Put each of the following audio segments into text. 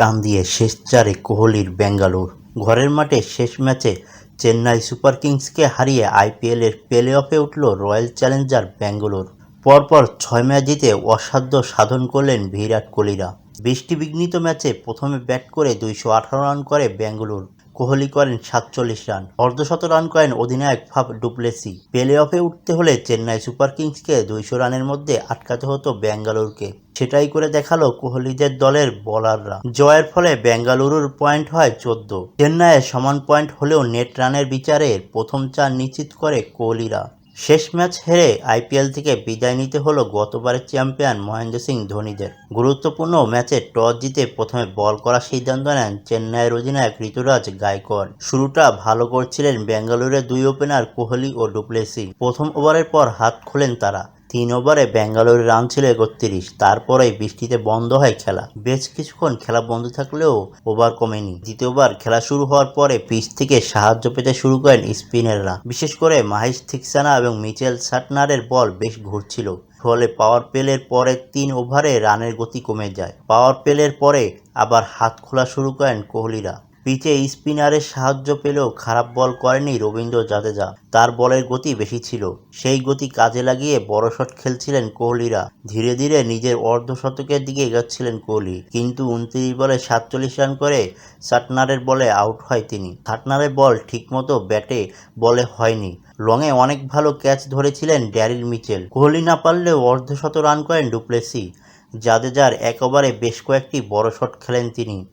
টান দিয়ে শেষ চারে কোহলির বেঙ্গালুর। ঘরের মাঠে শেষ ম্যাচে চেন্নাই সুপার কিংসকে হারিয়ে আইপিএলের প্লে অফে উঠল রয়্যাল চ্যালেঞ্জার ব্যাঙ্গালোর পরপর ছয় ম্যাচ জিতে অসাধ্য সাধন করলেন বিরাট কোহলিরা। বৃষ্টিবিঘ্নিত ম্যাচে প্রথমে ব্যাট করে দুইশো আঠারো রান করে ব্যাঙ্গালোর কোহলি করেন সাতচল্লিশ রান। অর্ধশত রান করেন অধিনায়ক ফাফ ডুপ্লেসি। প্লে অফে উঠতে হলে চেন্নাই সুপার কিংসকে দুইশো রানের মধ্যে আটকাতে হতো ব্যাঙ্গালোরকে সেটাই করে দেখাল কোহলিদের দলের বোলাররা। জয়ের ফলে বেঙ্গালুরুর পয়েন্ট হয় চোদ্দ। চেন্নাইয়ের সমান পয়েন্ট হলেও নেট রানের বিচারে প্রথম চার নিশ্চিত করে কোহলিরা। শেষ ম্যাচ হেরে আইপিএল থেকে বিদায় নিতে হলো গতবারের চ্যাম্পিয়ন মহেন্দ্র সিং ধোনিদের। গুরুত্বপূর্ণ ম্যাচে টস জিতে প্রথমে বল করার সিদ্ধান্ত নেন চেন্নাইয়ের অধিনায়ক ঋতুরাজ গায়কোয়াড় শুরুটা ভালো করছিলেন বেঙ্গালুরের দুই ওপেনার কোহলি ও ডুপ্লেসি। প্রথম ওভারের পর হাত খোলেন তারা। তিন ওভারে ব্যাঙ্গালোরের রান ছিল একত্রিশ, তারপরেই বৃষ্টিতে বন্ধ হয় খেলা। বেশ কিছুক্ষণ খেলা বন্ধ থাকলেও ওভার কমেনি। দ্বিতীয়বার খেলা শুরু হওয়ার পরে পিচ থেকে সাহায্য পেতে শুরু করেন স্পিনাররা। বিশেষ করে মাহিশ থিকসানা এবং মিচেল সাটনারের বল বেশ ঘুরছিল। ফলে পাওয়ার প্লের পরে তিন ওভারে রানের গতি কমে যায়। পাওয়ার প্লের পরে আবার হাত খোলা শুরু করেন কোহলিরা। পিচে স্পিনারের সাহায্য পেলেও খারাপ বল করেনি রবীন্দ্র জাদেজা। তার বলের গতি বেশি ছিল। সেই গতি কাজে লাগিয়ে বড় শট খেলছিলেন কোহলিরা। ধীরে ধীরে নিজের অর্ধশতকের দিকে এগোচ্ছিলেন কোহলি। কিন্তু উনত্রিশ বলে সাতচল্লিশ রান করে সাটনারের বলে আউট হয় তিনি। সাটনারের বল ঠিকমতো ব্যাটে বলে হয়নি। লংয়ে অনেক ভালো ক্যাচ ধরেছিলেন ড্যারিল মিচেল। কোহলি না পারলেও অর্ধশত রান করেন ডুপ্লেসি। জাদেজার এক বেশ কয়েকটি বড় শট খেলেন তিনি।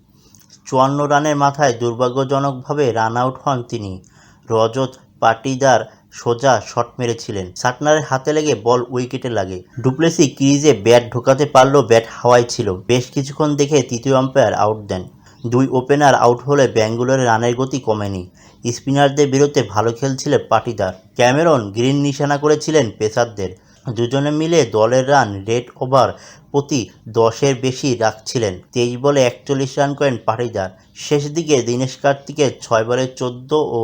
চুয়ান্ন রানের মাথায় দুর্ভাগ্যজনকভাবে রান আউট হন তিনি। রজত পাটিদার সোজা শট মেরেছিলেন। সাটনারের হাতে লেগে বল উইকেটে লাগে। ডুপ্লেসি ক্রিজে ব্যাট ঢোকাতে পারলেও ব্যাট হাওয়ায় ছিল। বেশ কিছুক্ষণ দেখে তৃতীয় আম্পায়ার আউট দেন। দুই ওপেনার আউট হলে ব্যাঙ্গালোরের রানের গতি কমেনি। স্পিনারদের বিরুদ্ধে ভালো খেলছিলেন পাটিদার। ক্যামেরন গ্রিন নিশানা করেছিলেন পেসারদের। দুজনে মিলে দলের রান রেড ওভার প্রতি দশের বেশি রাখছিলেন। তেইশ বলে একচল্লিশ রান করেন পাটিদার শেষ দিকে দীনেশ কার্তিকের ছয় বলে চোদ্দ ও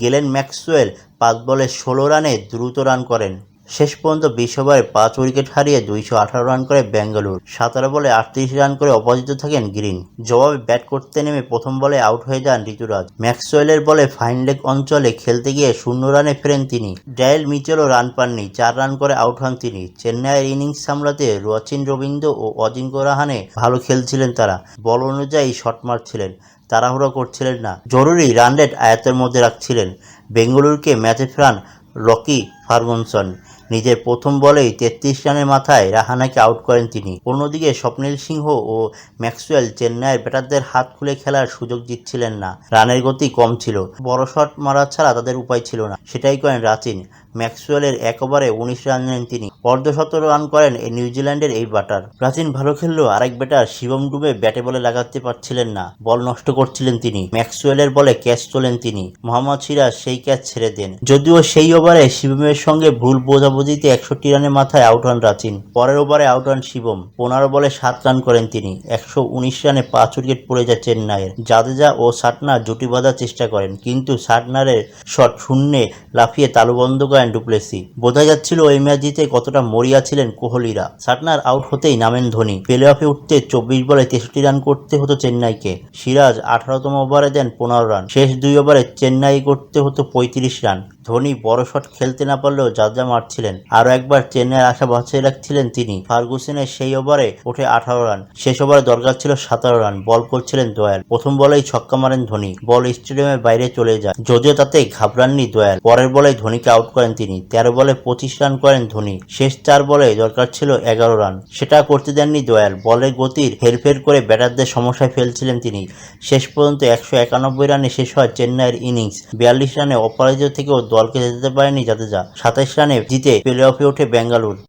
গেলেন ম্যাক্সওয়েল, পাঁচ বলে ষোলো রানে দ্রুত রান করেন। শেষ পর্যন্ত বিশ ওভারে পাঁচ উইকেট হারিয়ে দুইশো আঠারো রান করে ব্যাঙ্গালোর সাতারো বলে আটত্রিশ রান করে অপরাজিত থাকেন গ্রিন। জবাবে ব্যাট করতে নেমে প্রথম বলে আউট হয়ে যান ঋতুরাজ। ম্যাক্সওয়েলের বলে ফাইন লেগ অঞ্চলে খেলতে গিয়ে শূন্য রানে ফেরেন তিনি। ডায়েল মিচেলও রান পাননি, চার রান করে আউট হন তিনি। চেন্নাইয়ের ইনিংস সামলাতে রচিন রবীন্দ্র ও অজিঙ্ক্য রাহানে ভালো খেলছিলেন তারা। বল অনুযায়ী শট মারছিলেন, তাড়াহুড়ো করছিলেন না। জরুরি রান রেট আয়ত্তের মধ্যে রাখছিলেন। বেঙ্গালুরুকে ম্যাচে ফেরান রকি ফার্গুনসন নিজের প্রথম বলেই তেত্রিশ রানের মাথায় রাহানাকে আউট করেন তিনি। অন্যদিকে স্বপ্নিল সিংহ ও ম্যাক্সওয়েল চেন্নাইয়ের ব্যাটারদের হাত খুলে খেলার সুযোগ দিচ্ছিলেন না। রানের গতি কম ছিল। বড় শট মারা ছাড়া তাদের উপায় ছিল না। সেটাই করেন রাচিন। ম্যাক্সওয়েলের এক ওভারে উনিশ রান নেন তিনি। অর্ধশত রান করেন এই নিউজিল্যান্ডের এই ব্যাটার। প্রাচীন ভালো খেললেও আরেক ব্যাটার শিবম ডুবে ব্যাটে বলে লাগাতে পারছিলেন না। বল নষ্ট করছিলেন তিনি। ম্যাক্সওয়েলের বলে ক্যাচ তোলেন তিনি। মোহাম্মদ সিরাজ সেই ক্যাচ ছেড়ে দেন। যদিও সেই ওভারে শিবমের সঙ্গে ভুল বোঝাবুঝিতে একষট্টি রানের মাথায় আউট হন রাচিন, পরের ওভারে আউট হন শিবম। পনেরো বলে সাত রান করেন তিনি, একশো উনিশ রানে পাঁচ উইকেট পড়ে যায় চেন্নাইয়ের। জাদেজা ও সাটনার জুটি বাঁধার চেষ্টা করেন, কিন্তু সাটনারের শট শূন্যে লাফিয়ে তালুবন্ধ করেন ডুপ্লেসি। বোঝা যাচ্ছিল ওই ম্যাচ জিতে কতটা মরিয়া ছিলেন কোহলিরা। সাটনার আউট হতেই নামেন ধোনি। প্লে অফে উঠতে চব্বিশ বলে তেষট্টি রান করতে হতো চেন্নাইকে। সিরাজ আঠারোতম ওভারে দেন পনেরো রান। শেষ দুই ওভারে চেন্নাই করতে হতো পঁয়ত্রিশ রান। ধোনি বড় শট খেলতে না পারলেও যাজা মারছিলেন আরও একবার চেন্নাইয়ের আশা বাঁচিয়ে রাখছিলেন তিনি। ফার্গুসনের সেই ওভারে ওঠে আঠারো রান। শেষ ওভারে দরকার ছিল সাতারো রান। বল করছিলেন দয়াল। প্রথম বলেই ছক্কা মারেন ধোনি। বল স্টেডিয়ামের বাইরে চলে যায়। যদিও তাতে ঘাবড়াননি দয়াল। পরের বলে ধোনিকে আউট করেন তিনি। তেরো বলে পঁচিশ রান করেন ধোনি। শেষ চার বলে দরকার ছিল এগারো রান। সেটা করতে দেননি দয়াল। বলের গতির হেরফের করে ব্যাটারদের সমস্যায় ফেলছিলেন তিনি। শেষ পর্যন্ত একশো একানব্বই রানে শেষ হয় চেন্নাইয়ের ইনিংস। বিয়াল্লিশ রানে অপরাজিত থেকেও দলকে যেতে পারেনি জাদেজা। সাতাইশ রানে জিতে প্লে অফে ওঠে বেঙ্গালুর।